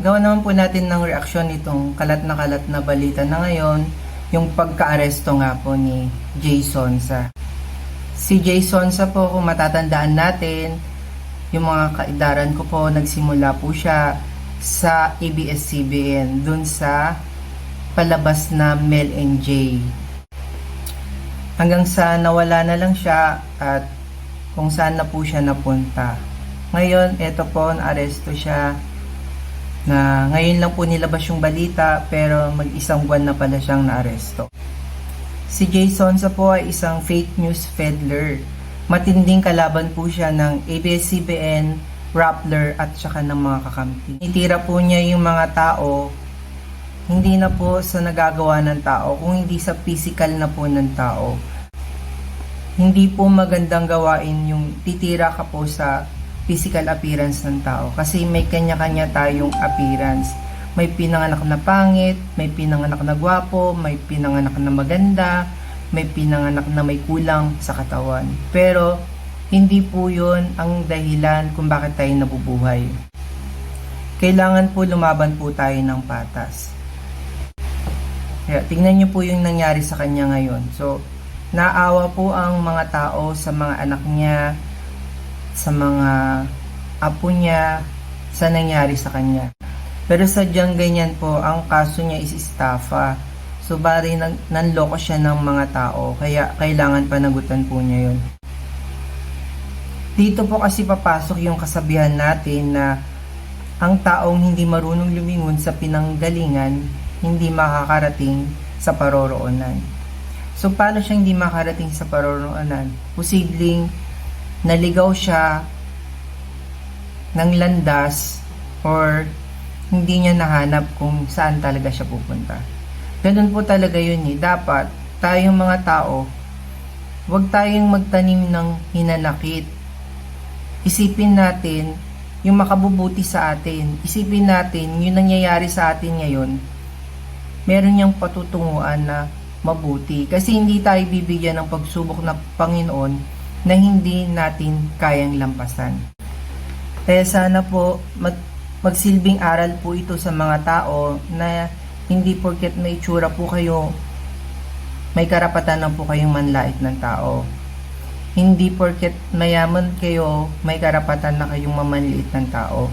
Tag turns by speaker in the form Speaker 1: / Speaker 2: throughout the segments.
Speaker 1: gawa naman po natin ng reaksyon itong kalat na kalat na balita na ngayon, yung pagka-aresto nga po ni Jason sa Si Jason sa po, kung matatandaan natin, yung mga kaidaran ko po, nagsimula po siya sa ABS-CBN, dun sa palabas na Mel and J. Hanggang sa nawala na lang siya at kung saan na po siya napunta. Ngayon, eto po, naaresto siya na ngayon lang po nilabas yung balita pero mag-isang buwan na pala siyang naaresto. Si Jason sa po ay isang fake news peddler. Matinding kalaban po siya ng ABS-CBN, Rappler at saka ng mga kakampi. Itira po niya yung mga tao hindi na po sa nagagawa ng tao, kung hindi sa physical na po ng tao. Hindi po magandang gawain yung titira ka po sa physical appearance ng tao kasi may kanya-kanya tayong appearance. May pinanganak na pangit, may pinanganak na gwapo, may pinanganak na maganda, may pinanganak na may kulang sa katawan. Pero hindi po yun ang dahilan kung bakit tayo nabubuhay. Kailangan po lumaban po tayo ng patas. Kaya tingnan niyo po yung nangyari sa kanya ngayon. So, naawa po ang mga tao sa mga anak niya, sa mga apo niya, sa nangyari sa kanya. Pero sadyang ganyan po, ang kaso niya is estafa. So, bari nan nanloko siya ng mga tao, kaya kailangan panagutan po niya yun. Dito po kasi papasok yung kasabihan natin na ang taong hindi marunong lumingon sa pinanggalingan, hindi makakarating sa paroroonan. So, paano siya hindi makarating sa paroroonan? Posibleng naligaw siya ng landas or hindi niya nahanap kung saan talaga siya pupunta. Ganun po talaga yun eh. Dapat tayong mga tao, huwag tayong magtanim ng hinanakit. Isipin natin yung makabubuti sa atin. Isipin natin yung nangyayari sa atin ngayon. Meron niyang patutunguan na mabuti. Kasi hindi tayo bibigyan ng pagsubok na Panginoon na hindi natin kayang lampasan. Kaya sana po mag, magsilbing aral po ito sa mga tao na hindi porket may itsura po kayo, may karapatan na po kayong manlait ng tao. Hindi porket mayaman kayo, may karapatan na kayong mamanliit ng tao.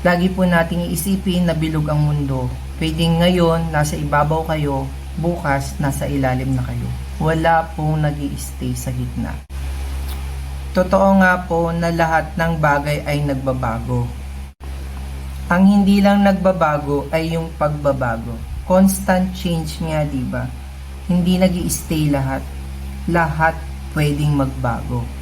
Speaker 1: Lagi po nating iisipin na bilog ang mundo. Pwedeng ngayon, nasa ibabaw kayo, bukas, nasa ilalim na kayo. Wala pong nag stay sa gitna. Totoo nga po na lahat ng bagay ay nagbabago. Ang hindi lang nagbabago ay yung pagbabago. Constant change nga, di ba? Hindi nag stay lahat. Lahat pwedeng magbago.